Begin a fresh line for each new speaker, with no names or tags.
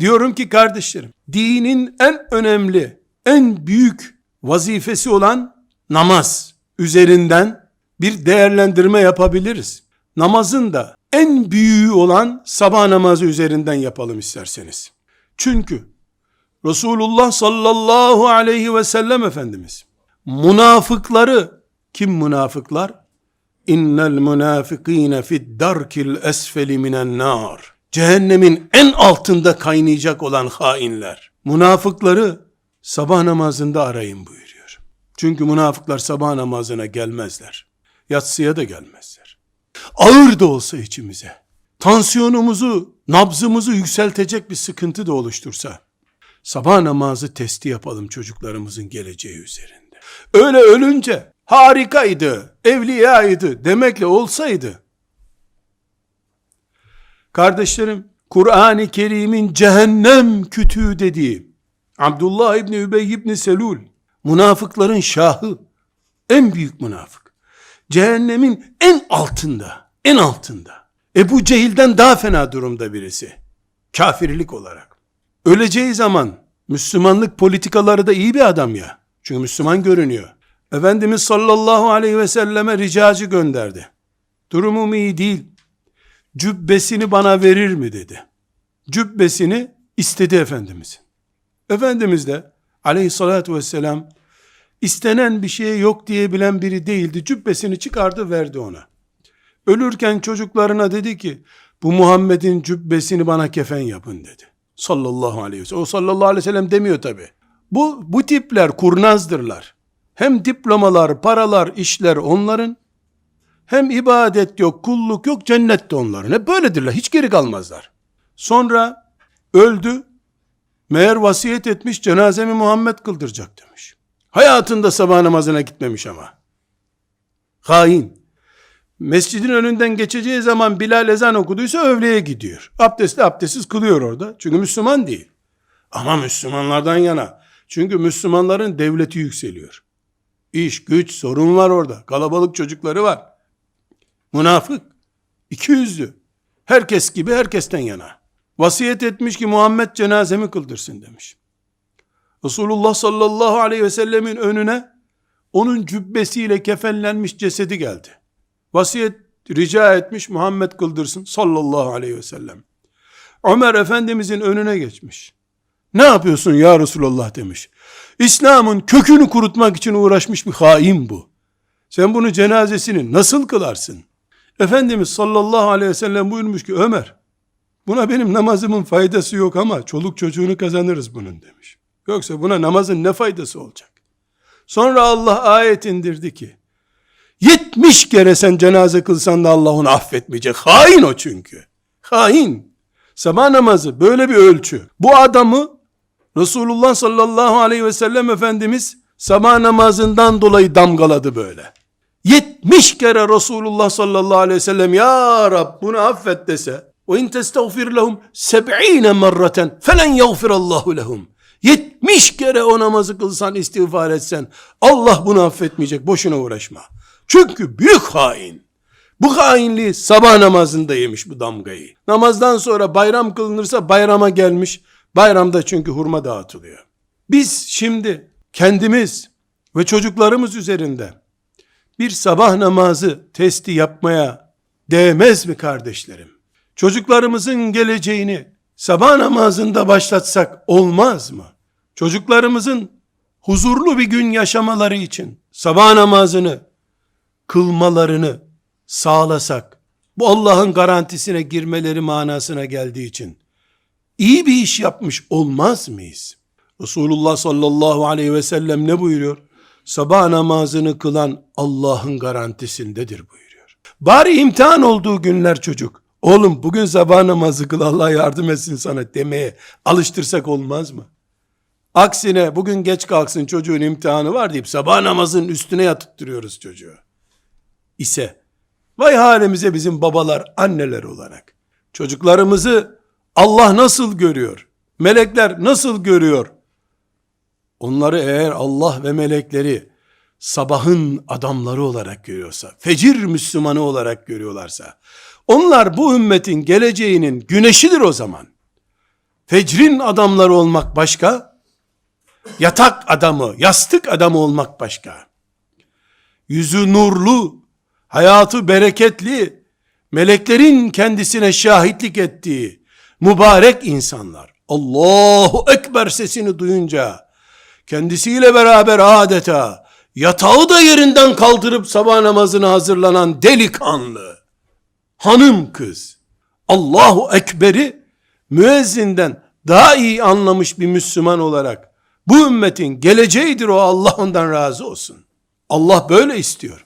Diyorum ki kardeşlerim, dinin en önemli, en büyük vazifesi olan namaz üzerinden bir değerlendirme yapabiliriz. Namazın da en büyüğü olan sabah namazı üzerinden yapalım isterseniz. Çünkü Resulullah sallallahu aleyhi ve sellem Efendimiz münafıkları kim münafıklar? İnnel münafıkîne fid darkil esfeli minen nar. Cehennemin en altında kaynayacak olan hainler. Münafıkları sabah namazında arayın buyuruyor. Çünkü münafıklar sabah namazına gelmezler. Yatsıya da gelmezler. Ağır da olsa içimize, tansiyonumuzu, nabzımızı yükseltecek bir sıkıntı da oluştursa, sabah namazı testi yapalım çocuklarımızın geleceği üzerinde. Öyle ölünce harikaydı, evliyaydı demekle olsaydı, kardeşlerim, Kur'an-ı Kerim'in cehennem kütüğü dediği, Abdullah İbni Übey İbni Selul, münafıkların şahı, en büyük münafık, cehennemin en altında, en altında, Ebu Cehil'den daha fena durumda birisi, kafirlik olarak. Öleceği zaman, Müslümanlık politikaları da iyi bir adam ya, çünkü Müslüman görünüyor. Efendimiz sallallahu aleyhi ve selleme ricacı gönderdi. Durumum iyi değil. Cübbesini bana verir mi dedi. Cübbesini istedi Efendimiz. Efendimiz de aleyhissalatü vesselam istenen bir şeye yok diyebilen biri değildi. Cübbesini çıkardı verdi ona. Ölürken çocuklarına dedi ki bu Muhammed'in cübbesini bana kefen yapın dedi. Sallallahu aleyhi ve sellem. O sallallahu aleyhi ve sellem demiyor tabi. Bu, bu tipler kurnazdırlar. Hem diplomalar, paralar, işler onların. Hem ibadet yok, kulluk yok, cennet de onların. Hep böyledirler. Hiç geri kalmazlar. Sonra öldü. Meğer vasiyet etmiş cenazemi Muhammed kıldıracak demiş. Hayatında sabah namazına gitmemiş ama. Hain. Mescidin önünden geçeceği zaman Bilal ezan okuduysa övleye gidiyor. Abdestli abdestsiz kılıyor orada. Çünkü Müslüman değil. Ama Müslümanlardan yana. Çünkü Müslümanların devleti yükseliyor. İş, güç, sorun var orada. Kalabalık çocukları var. Münafık. iki yüzlü. Herkes gibi herkesten yana. Vasiyet etmiş ki Muhammed cenazemi kıldırsın demiş. Resulullah sallallahu aleyhi ve sellemin önüne onun cübbesiyle kefenlenmiş cesedi geldi. Vasiyet rica etmiş Muhammed kıldırsın sallallahu aleyhi ve sellem. Ömer Efendimizin önüne geçmiş. Ne yapıyorsun ya Resulullah demiş. İslam'ın kökünü kurutmak için uğraşmış bir hain bu. Sen bunu cenazesini nasıl kılarsın? Efendimiz sallallahu aleyhi ve sellem buyurmuş ki Ömer buna benim namazımın faydası yok ama çoluk çocuğunu kazanırız bunun demiş. Yoksa buna namazın ne faydası olacak? Sonra Allah ayet indirdi ki 70 kere sen cenaze kılsan da Allah onu affetmeyecek. Hain o çünkü. Hain. Sabah namazı böyle bir ölçü. Bu adamı Resulullah sallallahu aleyhi ve sellem Efendimiz sabah namazından dolayı damgaladı böyle. 70 kere Resulullah sallallahu aleyhi ve sellem Ya Rab bunu affet dese ve in testağfir lehum seb'ine merraten felen yagfirallahu lehum 70 kere o namazı kılsan istiğfar etsen Allah bunu affetmeyecek boşuna uğraşma. Çünkü büyük hain. Bu hainliği sabah namazında yemiş bu damgayı. Namazdan sonra bayram kılınırsa bayrama gelmiş. Bayramda çünkü hurma dağıtılıyor. Biz şimdi kendimiz ve çocuklarımız üzerinde bir sabah namazı testi yapmaya değmez mi kardeşlerim? Çocuklarımızın geleceğini sabah namazında başlatsak olmaz mı? Çocuklarımızın huzurlu bir gün yaşamaları için sabah namazını kılmalarını sağlasak, bu Allah'ın garantisine girmeleri manasına geldiği için iyi bir iş yapmış olmaz mıyız? Resulullah sallallahu aleyhi ve sellem ne buyuruyor? Sabah namazını kılan Allah'ın garantisindedir buyuruyor. Bari imtihan olduğu günler çocuk. Oğlum bugün sabah namazı kıl Allah yardım etsin sana demeye alıştırsak olmaz mı? Aksine bugün geç kalksın çocuğun imtihanı var deyip sabah namazının üstüne yatıttırıyoruz çocuğu. İse vay halimize bizim babalar anneler olarak çocuklarımızı Allah nasıl görüyor? Melekler nasıl görüyor? Onları eğer Allah ve melekleri sabahın adamları olarak görüyorsa, fecir Müslümanı olarak görüyorlarsa, onlar bu ümmetin geleceğinin güneşidir o zaman. Fecrin adamları olmak başka, yatak adamı, yastık adamı olmak başka. Yüzü nurlu, hayatı bereketli, meleklerin kendisine şahitlik ettiği mübarek insanlar. Allahu Ekber sesini duyunca kendisiyle beraber adeta yatağı da yerinden kaldırıp sabah namazına hazırlanan delikanlı, hanım kız, Allahu Ekber'i müezzinden daha iyi anlamış bir Müslüman olarak bu ümmetin geleceğidir o Allah ondan razı olsun. Allah böyle istiyor.